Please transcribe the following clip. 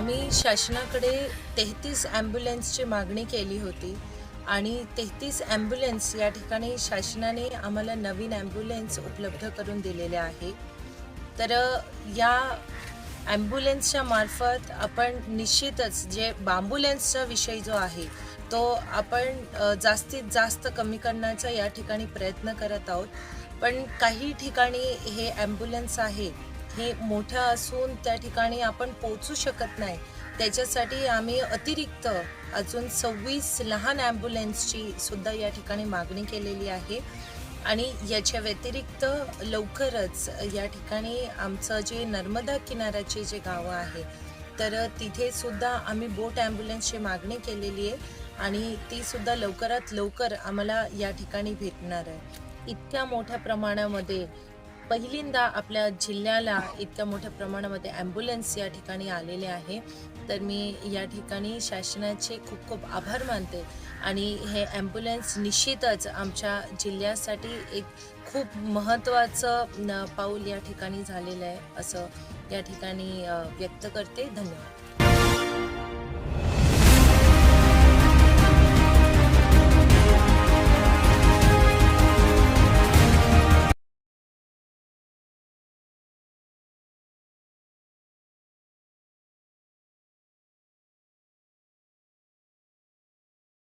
आम्ही शासनाकडे तेहतीस ॲम्ब्युलन्सची मागणी केली होती आणि तेहतीस ॲम्ब्युलन्स या ठिकाणी शासनाने आम्हाला नवीन ॲम्ब्युलन्स उपलब्ध करून दिलेले आहे. तर या ॲम्ब्युलन्सच्या मार्फत आपण निश्चितच जे बांबुलन्सचा विषय जो आहे तो आपण जास्तीत जास्त कमी करण्याचा या ठिकाणी प्रयत्न करत आहोत. पण काही ठिकाणी हे ॲम्ब्युलन्स आहे हे मोठं असून त्या ठिकाणी आपण पोचू शकत नाही. त्याच्यासाठी आम्ही अतिरिक्त अजून सव्वीस लहान ॲम्ब्युलन्सची सुद्धा या ठिकाणी मागणी केलेली आहे. आणि याच्या व्यतिरिक्त लवकरच या ठिकाणी आमचं जे नर्मदा किनाऱ्याचे जे गावं आहे तर तिथे सुद्धा आम्ही बोट ॲम्ब्युलन्सची मागणी केलेली आहे आणि ती सुद्धा लवकरात लवकर आम्हाला या ठिकाणी भेटणार आहे. इतक्या मोठ्या प्रमाणामध्ये पहिल्यांदा आपल्या जिल्ह्याला इतक्या मोठ्या प्रमाणामध्ये ॲम्ब्युलन्स या ठिकाणी आलेले आहे. तर मी या ठिकाणी शासनाचे खूप खूप आभार मानते. आणि हे ॲम्ब्युलन्स निश्चितच आमच्या जिल्ह्यासाठी एक खूप महत्त्वाचं न- पाऊल या ठिकाणी झालेलं आहे असं या ठिकाणी व्यक्त करते. धन्यवाद.